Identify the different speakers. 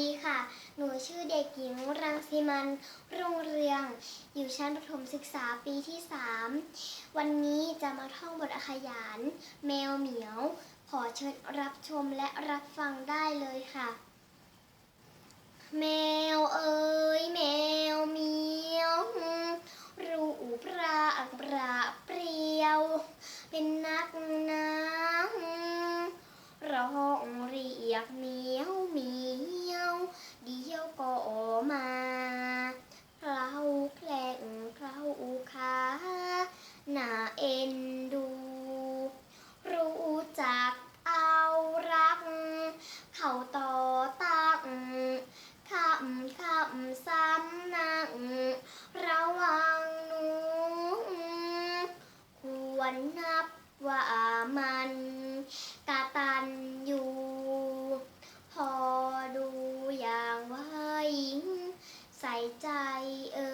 Speaker 1: ดีค่ะ หนูชื่อเด็กหญิงรังสีมัน รุ่งเรือง อยู่ชั้นประถมศึกษาปีที่ 3 วันนี้จะมาท่องบทอขยาน แมวเหมียว ขอเชิญรับชมและรับฟังได้เลยค่ะ แมวเอ๋ยแมวเหมียว รูปร่างประเปรียว เป็นนักหนาร้องเรียกเหมียวเหมียว เดียวก็มาเคล้าแคลงเคล้าขาหน้า เอ็นดู รู้จักเอารัก เขาต่อตั้งคำคำซ้ำนังระวังหนู ควรนับว่ามันกาตันอยู่ พอดูอย่างว่าหญิงใส่ใจเอ่